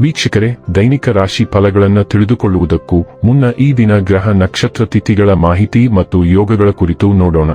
ವೀಕ್ಷಕರೇ, ದೈನಿಕ ರಾಶಿ ಫಲಗಳನ್ನು ತಿಳಿದುಕೊಳ್ಳುವುದಕ್ಕೂ ಮುನ್ನ ಈ ದಿನ ಗ್ರಹ ನಕ್ಷತ್ರ ತಿಥಿಗಳ ಮಾಹಿತಿ ಮತ್ತು ಯೋಗಗಳ ಕುರಿತು ನೋಡೋಣ.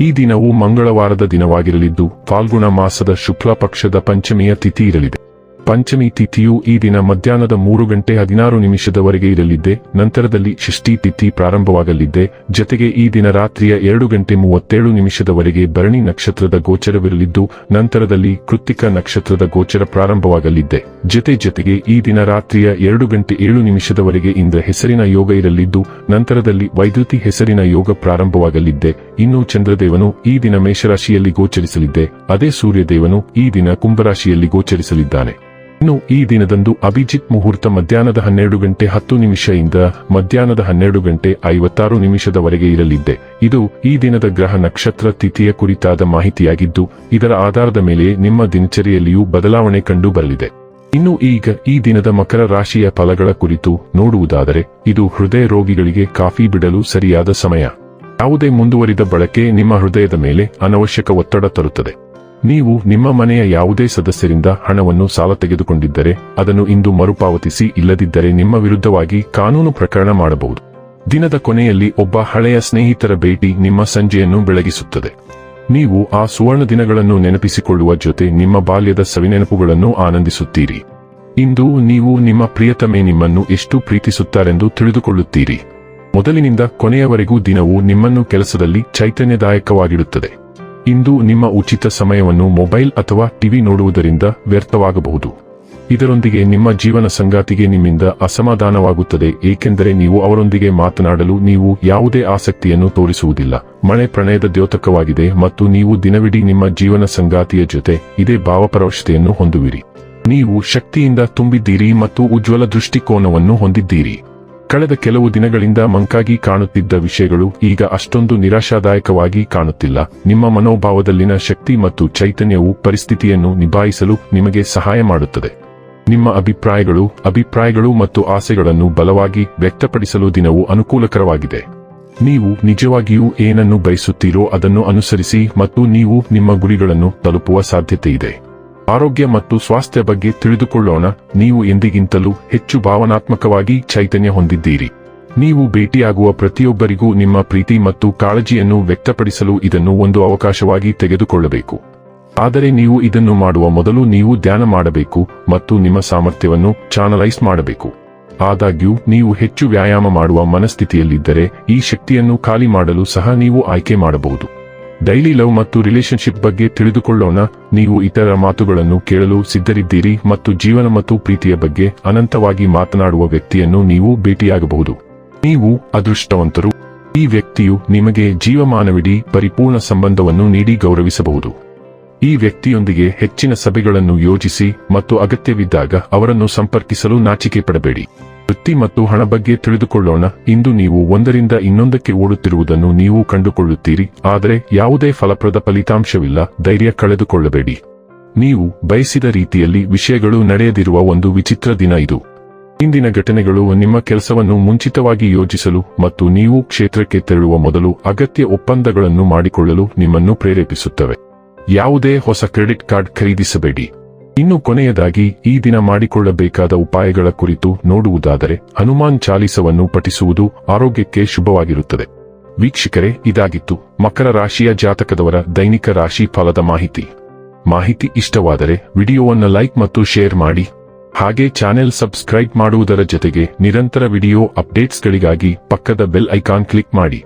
ಈ ದಿನವು ಮಂಗಳವಾರದ ದಿನವಾಗಿರಲಿದ್ದು, ಫಾಲ್ಗುಣ ಮಾಸದ ಶುಕ್ಲ ಪಕ್ಷದ ಪಂಚಮಿಯ ತಿಥಿ ಇರಲಿದೆ. ಪಂಚಮಿ ತಿಥಿಯು ಈ ದಿನ ಮಧ್ಯಾಹ್ನದ ಮೂರು ಗಂಟೆ ಹದಿನಾರು ನಿಮಿಷದವರೆಗೆ ಇರಲಿದ್ದೆ, ನಂತರದಲ್ಲಿ ಷಷ್ಠಿ ತಿಥಿ ಪ್ರಾರಂಭವಾಗಲಿದ್ದೆ, ಜತೆಗೆ ಈ ದಿನ ರಾತ್ರಿಯ ಎರಡು ಗಂಟೆ ಮೂವತ್ತೇಳು ನಿಮಿಷದವರೆಗೆ ಭರಣಿ ನಕ್ಷತ್ರದ ಗೋಚರವಿರಲಿದ್ದು, ನಂತರದಲ್ಲಿ ಕೃತಿಕ ನಕ್ಷತ್ರದ ಗೋಚರ ಪ್ರಾರಂಭವಾಗಲಿದ್ದೆ. ಜತೆ ಜೊತೆಗೆ ಈ ದಿನ ರಾತ್ರಿಯ ಎರಡು ಗಂಟೆ ಏಳು ನಿಮಿಷದವರೆಗೆ ಇಂದ್ರ ಹೆಸರಿನ ಯೋಗ ಇರಲಿದ್ದು, ನಂತರದಲ್ಲಿ ವೈದ್ಯುತಿ ಹೆಸರಿನ ಯೋಗ ಪ್ರಾರಂಭವಾಗಲಿದ್ದೆ. ಇನ್ನು ಚಂದ್ರದೇವನು ಈ ದಿನ ಮೇಷರಾಶಿಯಲ್ಲಿ ಗೋಚರಿಸಲಿದ್ದೆ, ಅದೇ ಸೂರ್ಯದೇವನು ಈ ದಿನ ಕುಂಭರಾಶಿಯಲ್ಲಿ ಗೋಚರಿಸಲಿದ್ದಾನೆ. ಇನ್ನು ಈ ದಿನದಂದು ಅಭಿಜಿತ್ ಮುಹೂರ್ತ ಮಧ್ಯಾಹ್ನದ ಹನ್ನೆರಡು ಗಂಟೆ ಹತ್ತು ನಿಮಿಷದಿಂದ ಮಧ್ಯಾಹ್ನದ ಹನ್ನೆರಡು ಗಂಟೆ ಐವತ್ತಾರು ನಿಮಿಷದವರೆಗೆ ಇರಲಿದ್ದೆ ಇದು ಈ ದಿನದ ಗ್ರಹ ನಕ್ಷತ್ರ ತಿಥಿಯ ಕುರಿತಾದ ಮಾಹಿತಿಯಾಗಿದ್ದು, ಇದರ ಆಧಾರದ ಮೇಲೆ ನಿಮ್ಮ ದಿನಚರಿಯಲ್ಲಿಯೂ ಬದಲಾವಣೆ ಕಂಡು ಬರಲಿದೆ ಇನ್ನು ಈಗ ಈ ದಿನದ ಮಕರ ರಾಶಿಯ ಫಲಗಳ ಕುರಿತು ನೋಡುವುದಾದರೆ, ಇದು ಹೃದಯ ರೋಗಿಗಳಿಗೆ ಕಾಫಿ ಬಿಡಲು ಸರಿಯಾದ ಸಮಯ. ಯಾವುದೇ ಮುಂದುವರಿದ ಬಳಕೆ ನಿಮ್ಮ ಹೃದಯದ ಮೇಲೆ ಅನವಶ್ಯಕ ಒತ್ತಡ ತರುತ್ತದೆ. ನೀವು ನಿಮ್ಮ ಮನೆಯ ಯಾವುದೇ ಸದಸ್ಯರಿಂದ ಹಣವನ್ನು ಸಾಲ ತೆಗೆದುಕೊಂಡಿದ್ದರೆ ಅದನ್ನು ಇಂದು ಮರುಪಾವತಿಸಿ ಇಲ್ಲದಿದ್ದರೆ ನಿಮ್ಮ ವಿರುದ್ಧವಾಗಿ ಕಾನೂನು ಪ್ರಕರಣ ಮಾಡಬಹುದು. ದಿನದ ಕೊನೆಯಲ್ಲಿ ಒಬ್ಬ ಹಳೆಯ ಸ್ನೇಹಿತರ ಭೇಟಿ ನಿಮ್ಮ ಸಂಜೆಯನ್ನು ಬೆಳಗಿಸುತ್ತದೆ. ನೀವು ಆ ಸುವರ್ಣ ದಿನಗಳನ್ನು ನೆನಪಿಸಿಕೊಳ್ಳುವ ಜೊತೆ ನಿಮ್ಮ ಬಾಲ್ಯದ ಸವಿನೆನಪುಗಳನ್ನು ಆನಂದಿಸುತ್ತೀರಿ. ಇಂದು ನೀವು ನಿಮ್ಮ ಪ್ರಿಯತಮೆ ನಿಮ್ಮನ್ನು ಎಷ್ಟು ಪ್ರೀತಿಸುತ್ತಾರೆಂದು ತಿಳಿದುಕೊಳ್ಳುತ್ತೀರಿ. ಮೊದಲಿನಿಂದ ಕೊನೆಯವರೆಗೂ ದಿನವು ನಿಮ್ಮನ್ನು ಕೆಲಸದಲ್ಲಿ ಚೈತನ್ಯದಾಯಕವಾಗಿಡುತ್ತದೆ. ಇಂದು ನಿಮ್ಮ ಉಚಿತ ಸಮಯವನ್ನು ಮೊಬೈಲ್ ಅಥವಾ ಟಿವಿ ನೋಡುವುದರಿಂದ ವ್ಯರ್ಥವಾಗಬಹುದು. ಇದರೊಂದಿಗೆ ನಿಮ್ಮ ಜೀವನ ಸಂಗಾತಿಗೆ ನಿಮ್ಮಿಂದ ಅಸಮಾಧಾನವಾಗುತ್ತದೆ, ಏಕೆಂದರೆ ನೀವು ಅವರೊಂದಿಗೆ ಮಾತನಾಡಲು ನೀವು ಯಾವುದೇ ಆಸಕ್ತಿಯನ್ನು ತೋರಿಸುವುದಿಲ್ಲ. ಮಳೆ ಪ್ರಣಯದ ದ್ಯೋತಕವಾಗಿದೆ ಮತ್ತು ನೀವು ದಿನವಿಡೀ ನಿಮ್ಮ ಜೀವನ ಸಂಗಾತಿಯ ಜೊತೆ ಇದೇ ಭಾವಪರವಶತೆಯನ್ನು ಹೊಂದುವಿರಿ. ನೀವು ಶಕ್ತಿಯಿಂದ ತುಂಬಿದ್ದೀರಿ ಮತ್ತು ಉಜ್ವಲ ದೃಷ್ಟಿಕೋನವನ್ನು ಹೊಂದಿದ್ದೀರಿ. ಕಳೆದ ಕೆಲವು ದಿನಗಳಿಂದ ಮಂಕಾಗಿ ಕಾಣುತ್ತಿದ್ದ ವಿಷಯಗಳು ಈಗ ಅಷ್ಟೊಂದು ನಿರಾಶಾದಾಯಕವಾಗಿ ಕಾಣುತ್ತಿಲ್ಲ. ನಿಮ್ಮ ಮನೋಭಾವದಲ್ಲಿನ ಶಕ್ತಿ ಮತ್ತು ಚೈತನ್ಯವು ಪರಿಸ್ಥಿತಿಯನ್ನು ನಿಭಾಯಿಸಲು ನಿಮಗೆ ಸಹಾಯ ಮಾಡುತ್ತದೆ. ನಿಮ್ಮ ಅಭಿಪ್ರಾಯಗಳು ಅಭಿಪ್ರಾಯಗಳು ಮತ್ತು ಆಸೆಗಳನ್ನು ಬಲವಾಗಿ ವ್ಯಕ್ತಪಡಿಸಲು ದಿನವು ಅನುಕೂಲಕರವಾಗಿದೆ. ನೀವು ನಿಜವಾಗಿಯೂ ಏನನ್ನು ಬಯಸುತ್ತೀರೋ ಅದನ್ನು ಅನುಸರಿಸಿ ಮತ್ತು ನೀವು ನಿಮ್ಮ ಗುರಿಗಳನ್ನು ತಲುಪುವ ಸಾಧ್ಯತೆಯಿದೆ. ಆರೋಗ್ಯ ಮತ್ತು ಸ್ವಾಸ್ಥ್ಯ ಬಗ್ಗೆ ತಿಳಿದುಕೊಳ್ಳೋಣ. ನೀವು ಎಂದಿಗಿಂತಲೂ ಹೆಚ್ಚು ಭಾವನಾತ್ಮಕವಾಗಿ ಚೈತನ್ಯ ಹೊಂದಿದ್ದೀರಿ. ನೀವು ಭೇಟಿಯಾಗುವ ಪ್ರತಿಯೊಬ್ಬರಿಗೂ ನಿಮ್ಮ ಪ್ರೀತಿ ಮತ್ತು ಕಾಳಜಿಯನ್ನು ವ್ಯಕ್ತಪಡಿಸಲು ಇದನ್ನು ಒಂದು ಅವಕಾಶವಾಗಿ ತೆಗೆದುಕೊಳ್ಳಬೇಕು. ಆದರೆ ನೀವು ಇದನ್ನು ಮಾಡುವ ಮೊದಲು ನೀವು ಧ್ಯಾನ ಮಾಡಬೇಕು ಮತ್ತು ನಿಮ್ಮ ಸಾಮರ್ಥ್ಯವನ್ನು ಚಾನಲೈಸ್ ಮಾಡಬೇಕು. ಆದಾಗ್ಯೂ, ನೀವು ಹೆಚ್ಚು ವ್ಯಾಯಾಮ ಮಾಡುವ ಮನಸ್ಥಿತಿಯಲ್ಲಿದ್ದರೆ ಈ ಶಕ್ತಿಯನ್ನು ಖಾಲಿ ಮಾಡಲು ಸಹ ನೀವು ಆಯ್ಕೆ ಮಾಡಬಹುದು. ಡೈಲಿ ಲವ್ ಮತ್ತು ರಿಲೇಶನ್ಶಿಪ್ ಬಗ್ಗೆ ತಿಳಿದುಕೊಳ್ಳೋಣ. ನೀವು ಇತರ ಮಾತುಗಳನ್ನು ಕೇಳಲು ಸಿದ್ಧರಿದ್ದೀರಿ ಮತ್ತು ಜೀವನ ಮತ್ತು ಪ್ರೀತಿಯ ಬಗ್ಗೆ ಅನಂತವಾಗಿ ಮಾತನಾಡುವ ವ್ಯಕ್ತಿಯನ್ನು ನೀವು ಭೇಟಿಯಾಗಬಹುದು. ನೀವು ಅದೃಷ್ಟವಂತರು. ಈ ವ್ಯಕ್ತಿಯು ನಿಮಗೆ ಜೀವಮಾನವಿಡೀ ಪರಿಪೂರ್ಣ ಸಂಬಂಧವನ್ನು ನೀಡಿ ಗೌರವಿಸಬಹುದು. ಈ ವ್ಯಕ್ತಿಯೊಂದಿಗೆ ಹೆಚ್ಚಿನ ಸಭೆಗಳನ್ನು ಯೋಜಿಸಿ ಮತ್ತು ಅಗತ್ಯವಿದ್ದಾಗ ಅವರನ್ನು ಸಂಪರ್ಕಿಸಲು ನಾಚಿಕೆ ಪಡಬೇಡಿ. ವೃತ್ತಿ ಮತ್ತು ಹಣ ಬಗ್ಗೆ ತಿಳಿದುಕೊಳ್ಳೋಣ. ಇಂದು ನೀವು ಒಂದರಿಂದ ಇನ್ನೊಂದಕ್ಕೆ ಓಡುತ್ತಿರುವುದನ್ನು ನೀವು ಕಂಡುಕೊಳ್ಳುತ್ತೀರಿ. ಆದರೆ ಯಾವುದೇ ಫಲಪ್ರದ ಫಲಿತಾಂಶವಿಲ್ಲ. ಧೈರ್ಯ ಕಳೆದುಕೊಳ್ಳಬೇಡಿ. ನೀವು ಬಯಸಿದ ರೀತಿಯಲ್ಲಿ ವಿಷಯಗಳು ನಡೆಯದಿರುವ ಒಂದು ವಿಚಿತ್ರ ದಿನ ಇದು. ಇಂದಿನ ಘಟನೆಗಳು ನಿಮ್ಮ ಕೆಲಸವನ್ನು ಮುಂಚಿತವಾಗಿ ಯೋಜಿಸಲು ಮತ್ತು ನೀವು ಕ್ಷೇತ್ರಕ್ಕೆ ತೆರಳುವ ಮೊದಲು ಅಗತ್ಯ ಒಪ್ಪಂದಗಳನ್ನು ಮಾಡಿಕೊಳ್ಳಲು ನಿಮ್ಮನ್ನು ಪ್ರೇರೇಪಿಸುತ್ತವೆ. ಯಾವುದೇ ಹೊಸ ಕ್ರೆಡಿಟ್ ಕಾರ್ಡ್ ಖರೀದಿಸಬೇಡಿ. ಇನ್ನು ಕೊನೆಯದಾಗಿ, ಈ ದಿನ ಮಾಡಿಕೊಳ್ಳಬೇಕಾದ ಉಪಾಯಗಳ ಕುರಿತು ನೋಡುವುದಾದರೆ, ಹನುಮಾನ್ ಚಾಲಿಸವನ್ನು ಪಠಿಸುವುದು ಆರೋಗ್ಯಕ್ಕೆ ಶುಭವಾಗಿರುತ್ತದೆ. ವೀಕ್ಷಕರೇ, ಇದಾಗಿತ್ತು ಮಕರ ರಾಶಿಯ ಜಾತಕದವರ ದೈನಿಕ ರಾಶಿ ಫಲದ ಮಾಹಿತಿ. ಮಾಹಿತಿ ಇಷ್ಟವಾದರೆ, ವಿಡಿಯೋವನ್ನು ಲೈಕ್ ಮತ್ತು ಶೇರ್ ಮಾಡಿ. ಹಾಗೆ ಚಾನೆಲ್ ಸಬ್ಸ್ಕ್ರೈಬ್ ಮಾಡುವುದರ ಜೊತೆಗೆ ನಿರಂತರ ವಿಡಿಯೋ ಅಪ್ಡೇಟ್ಸ್ಗಳಿಗಾಗಿ ಪಕ್ಕದ ಬೆಲ್ ಐಕಾನ್ ಕ್ಲಿಕ್ ಮಾಡಿ.